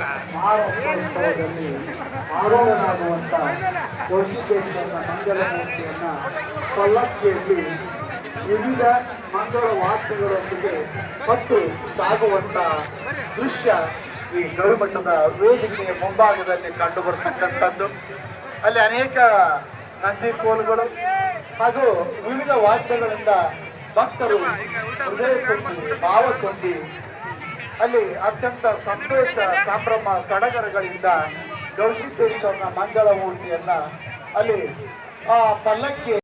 ಮಹಾರಾಷ್ಟ್ರೋತ್ಸವದಲ್ಲಿ ಆರೋಹಣಾಗುವಂತ ಮಂಗಳ ಮಂಗಲಮೂರ್ತಿಯನ್ನ ಪಲ್ಲಕ್ಕಿಯಲ್ಲಿ ವಿವಿಧ ಮಂಗಳ ವಾದ್ಯಗಳೊಂದಿಗೆ ಮತ್ತು ಸಾಗುವಂತ ದೃಶ್ಯ ಈ ಗರುಮಠದ ವೇದಿಕೆಯ ಮುಂಭಾಗದಲ್ಲಿ ಕಂಡು ಬರ್ತಕ್ಕಂಥದ್ದು ಅಲ್ಲಿ ಅನೇಕ ನಂದಿ ಕೋಲುಗಳು ಹಾಗೂ ವಿವಿಧ ವಾದ್ಯಗಳಿಂದ ಭಕ್ತರು ಹೃದಯ ತುಂಬಿ ಭಾವ ತುಂಬಿ ಅಲ್ಲಿ ಅತ್ಯಂತ ಸಂತೋಷ ಸಂಭ್ರಮ ಸಡಗರಗಳಿಂದ ಗೌಸಿದ್ದೇಶ್ವರನ ಮಂಗಳ ಮೂರ್ತಿಯನ್ನ ಅಲ್ಲಿ ಆ ಪಲ್ಲಕ್ಕಿ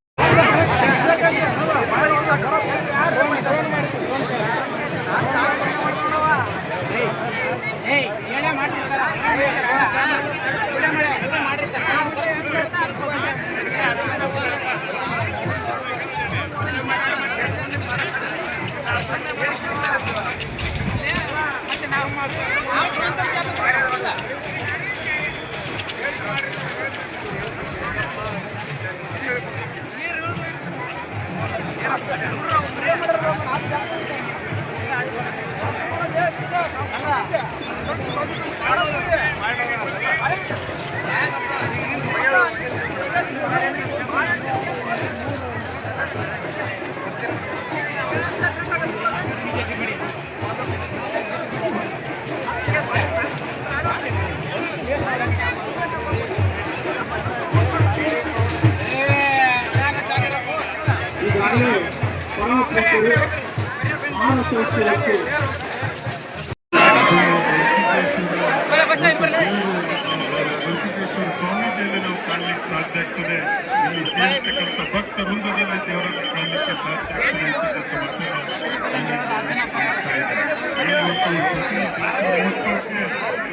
I don't know. ಪರಮಪುತ್ರರು ಮಾನಸೋತ್ಸವಕ್ಕೆ ವೆಂಕಟೇಶ್ವರ ಸ್ವಾಮೀಜಿಯಲ್ಲಿ ನಾವು ಕಾಣಲಿಕ್ಕೆ ಸಾಧ್ಯ ಆಗ್ತದೆ ಇಲ್ಲಿ ಸೇರ್ತಕ್ಕಂಥ ಭಕ್ತ ವೃಂದದಲ್ಲಿ ದೇವರನ್ನು ಕಾಣಲಿಕ್ಕೆ ಸಾಧ್ಯ ಆಗ್ತದೆ ಅಂತಕ್ಕಂಥ ಮಾತನ್ನ ಇಲ್ಲಿ ಕಾಣ್ತಾ ಇದ್ದಾರೆ. ಇವತ್ತು ಪ್ರತಿ ಮಹೋತ್ಸವಕ್ಕೆ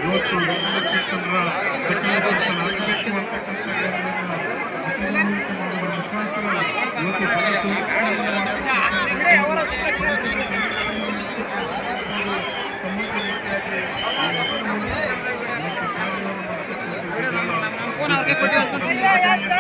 ಇವತ್ತು ರಂಗನ ಕೀರ್ತನರ ಸಕಲ ದರ್ಶನ ಆಗಬೇಕು ಅಂತಕ್ಕಂಥ ಎಲ್ಲವನ್ನ ಅತಿಮೂಲಿಕ ಮಾಡುವ ಮುಖಾಂತರ ಇವತ್ತು ಈ ಜಾತ್ರೆ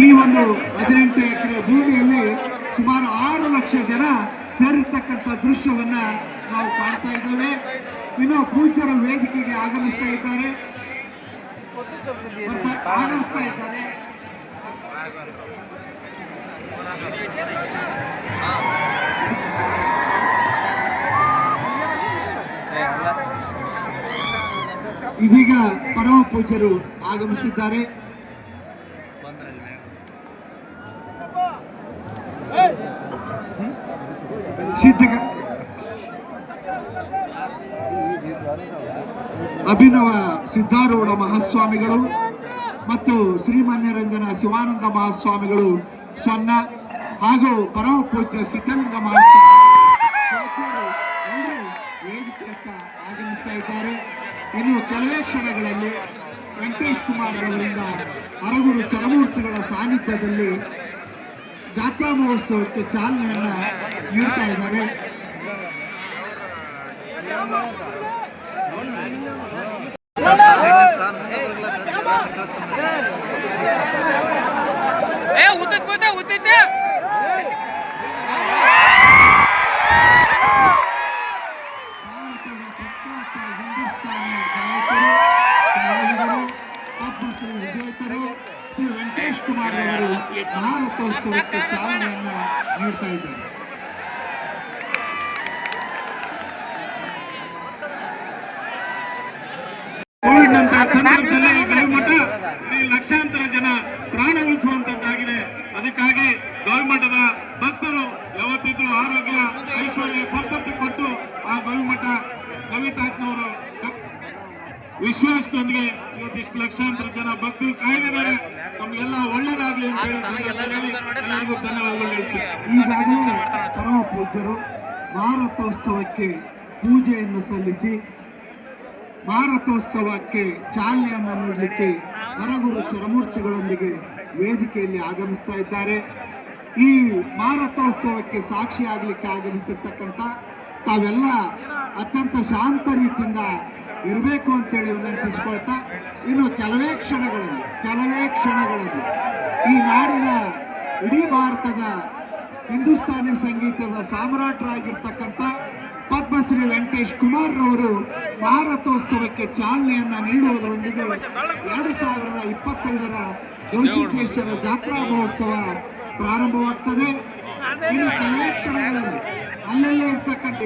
ಈ ಒಂದು ಹದಿನೆಂಟು ಎಕರೆ ಭೂಮಿಯಲ್ಲಿ ಸುಮಾರು ಆರು ಲಕ್ಷ ಜನ ಸೇರಿರ್ತಕ್ಕಂಥ ದೃಶ್ಯವನ್ನ ನಾವು ಕಾಣ್ತಾ ಇದ್ದೇವೆ. ಇನ್ನು ಪೂಜ್ಯರ ವೇದಿಕೆಗೆ ಆಗಮಿಸ್ತಾ ಇದ್ದಾರೆ. ಆಗಮಿಸ್ತಾ ಇದ್ದಾರೆ. ಇದೀಗ ಪರಮ ಪೂಜ್ಯರು ಆಗಮಿಸಿದ್ದಾರೆ. ಸಿದ್ಧಗ ಅಭಿನವ ಸಿದ್ಧಾರೂಢ ಮಹಾಸ್ವಾಮಿಗಳು ಮತ್ತು ಶ್ರೀಮನ್ಯರಂಜನ ಶಿವಾನಂದ ಮಹಾಸ್ವಾಮಿಗಳು ಸಣ್ಣ ಹಾಗೂ ಪರಮ ಪೂಜ್ಯ ಸಿದ್ಧಲಿಂಗ ಮಹಾಸ್ವಾಮಿ ವೇದಿಕೆಯತ್ತ ಆಗಮಿಸ್ತಾ ಇದ್ದಾರೆ. ಇನ್ನು ಕೆಲವೇ ಕ್ಷಣಗಳಲ್ಲಿ ವೆಂಕಟೇಶ್ ಕುಮಾರ್ ಅವರಿಂದ ಅರಗುರು ಚರಮೂರ್ತಿಗಳ ಸಾನ್ನಿಧ್ಯದಲ್ಲಿ ಜಾತ್ರಾ ಮಹೋತ್ಸವಕ್ಕೆ ಚಾಲನೆಯನ್ನ ನೀಡ್ತಾ ಇದ್ದಾರೆ. ಪದ್ಮಶ್ರೀ ವಿಜಯಪುರು ಶ್ರೀ ವೆಂಕಟೇಶ್ ಕುಮಾರ್ ಅವರು ಭಾರತೋತ್ಸವಕ್ಕೆ ಚಾಲನೆಯನ್ನು ನೀಡ್ತಾ ಇದ್ದಾರೆ. ಕೋವಿಡ್ ನಂತಹ ಸಂದರ್ಭದಲ್ಲಿ ಗವಿಮಠ ಲಕ್ಷಾಂತರ ಜನ ಪ್ರಾಣ ಉಳಿಸುವಂತದ್ದಾಗಿದೆ ಅದಕ್ಕಾಗಿ ಗೌರವ ವಿಶ್ವಾಸದೊಂದಿಗೆ ಇವತ್ತಿಷ್ಟು ಲಕ್ಷಾಂತರ ಜನ ಭಕ್ತರು ಕಾಯ್ದಿದ್ದಾರೆ. ನಮ್ಗೆಲ್ಲ ಒಳ್ಳೇದಾಗ್ಲಿ ಅಂತ ಹೇಳಿ ಎಲ್ಲರಿಗೂ ಧನ್ಯವಾದಗಳು ಹೇಳ್ತೀನಿ. ಈಗಾಗಲೇ ಪರಮ ಪೂಜ್ಯರು ಭಾರತೋತ್ಸವಕ್ಕೆ ಪೂಜೆಯನ್ನು ಸಲ್ಲಿಸಿ ಭಾರತೋತ್ಸವಕ್ಕೆ ಚಾಲನೆಯನ್ನು ನೀಡಲಿಕ್ಕೆ ಹರಗುರು ಚರಮೂರ್ತಿಗಳೊಂದಿಗೆ ವೇದಿಕೆಯಲ್ಲಿ ಆಗಮಿಸ್ತಾ ಇದ್ದಾರೆ. ಈ ಭಾರತೋತ್ಸವಕ್ಕೆ ಸಾಕ್ಷಿಯಾಗಲಿಕ್ಕೆ ಆಗಮಿಸಿರ್ತಕ್ಕಂಥ ತಾವೆಲ್ಲ ಅತ್ಯಂತ ಶಾಂತ ರೀತಿಯಿಂದ ಇರಬೇಕು ಅಂತೇಳಿ ವಿನಂತಿಸ್ಕೊಳ್ತಾ ಇನ್ನು ಕೆಲವೇ ಕ್ಷಣಗಳಲ್ಲಿ ಕೆಲವೇ ಕ್ಷಣಗಳಲ್ಲಿ ಈ ನಾಡಿನ ಇಡೀ ಭಾರತದ ಹಿಂದೂಸ್ತಾನಿ ಸಂಗೀತದ ಸಾಮ್ರಾಟರಾಗಿರ್ತಕ್ಕಂಥ ಪದ್ಮಶ್ರೀ ವೆಂಕಟೇಶ್ ಕುಮಾರ್ ರವರು ಭಾರತೋತ್ಸವಕ್ಕೆ ಚಾಲನೆಯನ್ನು ನೀಡುವುದರೊಂದಿಗೆ ಎರಡು ಸಾವಿರದ ಇಪ್ಪತ್ತೈದರ ಗವಿಸಿದ್ದೇಶ್ವರ ಜಾತ್ರಾ ಮಹೋತ್ಸವ ಪ್ರಾರಂಭವಾಗ್ತದೆ. ಇನ್ನು ಕೆಲವೇ ಕ್ಷಣಗಳಲ್ಲಿ ಅಲ್ಲಲ್ಲೇ ಇರ್ತಕ್ಕಂಥ